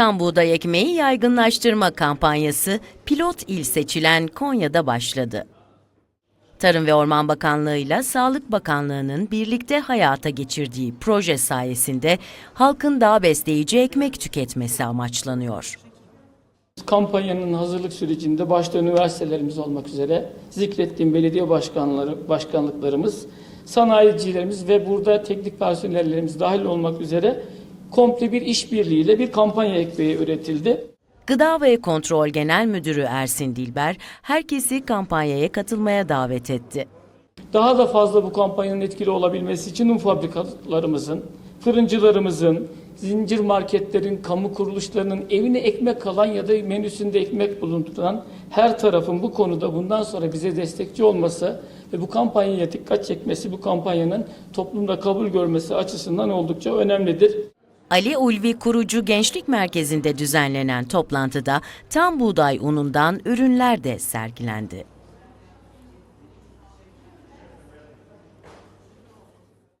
Tam buğday ekmeği yaygınlaştırma kampanyası pilot il seçilen Konya'da başladı. Tarım ve Orman Bakanlığı ile Sağlık Bakanlığı'nın birlikte hayata geçirdiği proje sayesinde halkın daha besleyici ekmek tüketmesi amaçlanıyor. Kampanyanın hazırlık sürecinde başta üniversitelerimiz olmak üzere zikrettiğim belediye başkanları, başkanlıklarımız, sanayicilerimiz ve burada teknik personellerimiz dahil olmak üzere komple bir işbirliğiyle bir kampanya ekmeği üretildi. Gıda ve Kontrol Genel Müdürü Ersin Dilber, herkesi kampanyaya katılmaya davet etti. Daha da fazla bu kampanyanın etkili olabilmesi için un fabrikalarımızın, fırıncılarımızın, zincir marketlerin, kamu kuruluşlarının evine ekmek kalan ya da menüsünde ekmek bulunduran her tarafın bu konuda bundan sonra bize destekçi olması ve bu kampanyaya dikkat çekmesi, bu kampanyanın toplumda kabul görmesi açısından oldukça önemlidir. Ali Ulvi Kurucu Gençlik Merkezi'nde düzenlenen toplantıda tam buğday unundan ürünler de sergilendi.